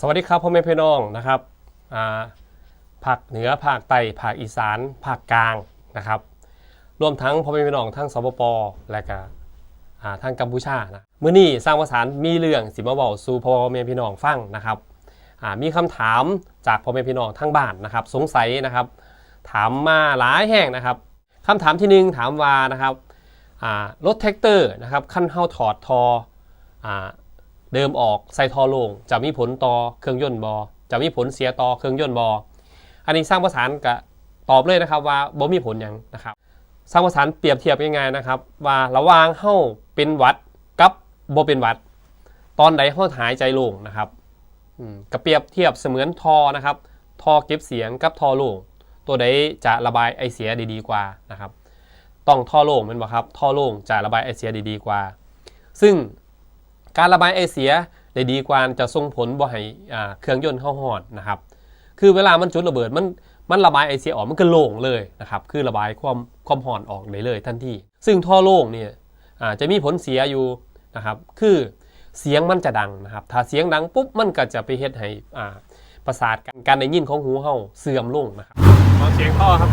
สวัสดีครับพ่อแม่พี่น้องนะครับอ่าภาคเหนือภาคใต้ภาคอีสานภาคกลางนะครับ รวมทั้งพ่อแม่พี่น้องทั้งสปปและก็อ่าทางกัมพูชานะมื้อนี้สร้างประสามีเรื่องสิมาเว้าสู่พ่อแม่พี่น้องฟังนะครับมีคำถามจากพ่อแม่พี่น้องทั้งบ้านนะครับ สงสัยนะครับ ถามมาหลายแห่งนะครับคำถามที่หนึ่งถามว่านะครับรถแท็กเตอร์นะครับขั้นเฮาถอดทอ เดิมออกใส่ท่อโลงจะมีผลต่อเครื่องยนต์บอจะมีผลเสียต่อเครื่องยนต์บออันนี้สร้างประสานกับตอบเลยนะครับว่าบ่มีผลยังนะครับ สร้างประสานเปรียบเทียบยังไงนะครับ ว่าระวางเฮ้าเป็นวัดกับบ่เป็นวัด ตอนใดเฮ้าหายใจโล่งนะครับอืมก็เปรียบเทียบเสมือนทอนะครับทอเก็บเสียงกับทอโล่งตัวใดจะระบายไอเสียด้ดีกว่านะครับ ต้องท่อโล่งเป็นบ่ครับท่อโล่งจะระบายไอเสียด้ดีกว่า ซึ่ง การระบายไอเสียได้ดีกว่าจะส่งผลบ่ให้เครื่องยนต์เข้าหอดนะครับ คือเวลามันจุดระเบิดมันมันระบายไอเสียออกมันก็โล่งเลยนะครับ คือระบายความความหอนออกได้เลยทันที ซึ่งท่อโล่งเนี่ยจะมีผลเสียอยู่นะครับ คือเสียงมันจะดังนะครับ ถ้าเสียงดังปุ๊บมันก็จะไปเฮ็ดให้ประสาทการได้ยินของหูเฮาเสื่อมลงนะครับฟังเสียงท่อครับ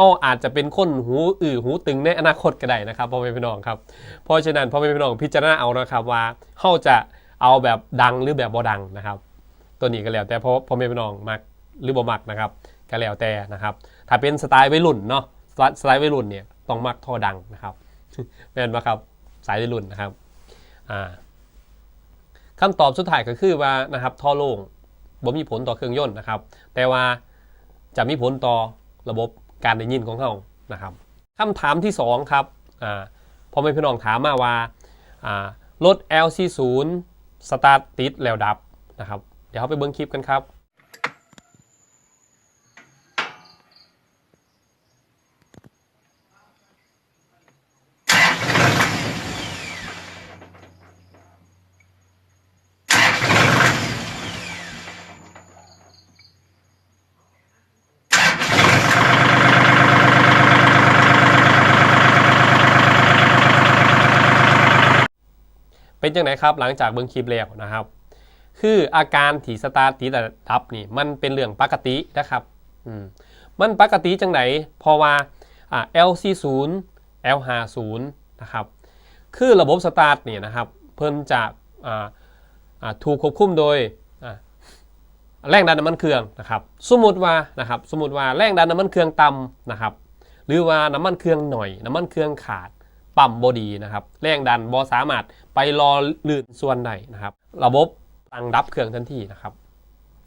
าอาจจะเป็นคนหูอื้อหูตึงในอนาคตก็ได้นะครับพ่อแม่พี่น้องครับ เพราะฉะนั้นพ่อแม่พี่น้องพิจารณาเอานะครับว่าเขาจะเอาแบบดังหรือแบบบ่ดังนะครับ ตัวนี้ก็แล้วแต่พราะพ่อแม่พี่น้องมักหรือบ่มักนะครับก็แล้วแต่นะครับ ถ้าเป็นสไตล์วัยรุ่นเนาะสไตล์วัยรุ่นเนี่ยต้องมักท่อดังนะครับเป็นปะครับสายวัยรุ่นนะครับอ่าคำตอบสุดท้ายก็คือว่านะครับท่อโล่งบ่มีผลต่อเครื่องยนต์นะครับ แต่ว่าจะมีผลต่อระบบ การได้ยินของเขานะครับคำถามที่ 2 ครับอ่าพอไม่พี่น้องถามมาว่าอ่ารถ LC0 สตาร์ทติดแล้วดับนะครับ เดี๋ยวเราไปเบิ้งคลิปกันครับ เป็นจังไหนครับหลังจากเบิ้งคลิปแล้วนะครับ คืออาการถีสตาร์ทติดแล้วดับนี่มันเป็นเรื่องปกตินะครับอืมมันปกติจังไหนเพราะว่าอ่า LC0 L50 นะครับคือระบบสตาร์ทเนี่ยนะครับเพิ่นจะอ่าอ่าถูกควบคุมโดยอ่าแรงดันน้ำมันเครื่องนะครับสมมติว่านะครับสมมติว่าแรงดันน้ำมันเครื่องต่ำนะครับหรือว่าน้ำมันเครื่องหน่อย น้ำมันเครื่องขาด ปั๊มบอดีนะครับแรงดันบอสามารถไปรอลื่นส่วนใดนะครับ ระบบตั้งดับเครื่องทันทีนะครับ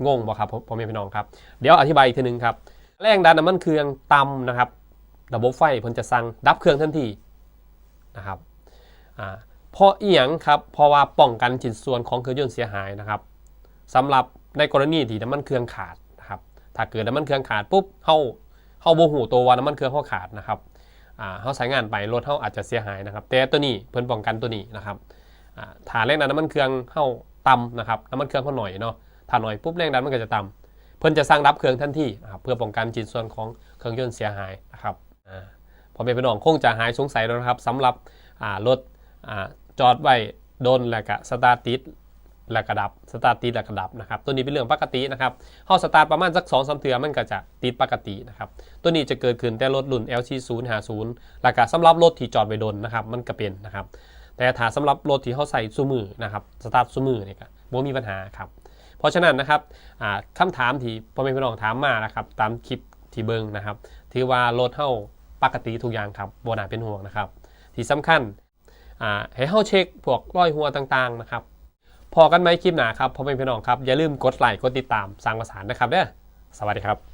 งงบ่ครับพ่อแม่พี่น้องครับ เดี๋ยวอธิบายอีกทีหนึงครับแรงดันน้ำมันเครื่องต่ำนะครับ ระบบไฟเพิ่นจะสั่งดับเครื่องทันทีนะครับอ่าเพราะอีหยังครับเพราะว่าป้องกันชิ้นส่วนของเครื่องยนต์เสียหายนะครับสำหรับในกรณีที่น้ำมันเครื่องขาดนะครับถ้าเกิดน้ำมันเครื่องขาดปุ๊บเฮาเฮาโบ่ฮู้ตัวว่าน้ำมันเครื่องเฮาขาดนะครับ เขาใช้งานไปรถเขาอาจจะเสียหายนะครับ แต่ตัวนี้เพิ่อนป้องกันตัวนี้นะครับอ่าถ้าแรงดันน้ำมันเครื่องเข้าต่ำนะครับน้ำมันเครื่องเขาหน่อยเนาะถ้าหน่อยปุ๊บแรงดันมันก็จะต่ำเพิ่อนจะสร้างรับเครื่องทันทีนเพื่อป้องกันชิ้นส่วนของเครื่องยนต์เสียหายนะครับอพอเป็นพี่น้องคงจะหายสงสัยแล้วนะครับสำหรับรถอจอดไว้โดนแล้วก็สตาร์ทติด แล้วก็ดับสตาร์ทติดแล้วก็ดับนะครับตัวนี้เป็นเรื่องปกตินะครับเฮาสตาร์ทประมาณสัก2-3สามเทือมันก็จะติดปกตินะครับตัวนี้จะเกิดขึ้นแต่รถรุ่น LC050 แล้วก็สำหรับรถที่จอดไว้ดนนะครับมันก็เป็นนะครับแต่ถ้าสำหรับรถที่เขาใส่ซูมือนะครับสตาร์ทซูมือเนี่ยก็บ่มีปัญหาครับเพราะฉะนั้นนะครับอ่าคำถามที่พ่อแม่พี่น้องถามมานะครับตามคลิปที่เบิ้งนะครับถือว่ารถเฮาปกติทุกอย่างครับบ่น่าเป็นห่วงนะครับที่สำคัญให้เฮาเช็คพวกรอยหัวต่างๆนะครับ พอกันไหมคลิปหนาครับพ่อแม่พี่น้องครับอย่าลืมกดไลค์กดติดตามสร้างประสานนะครับเด้อสวัสดีครับ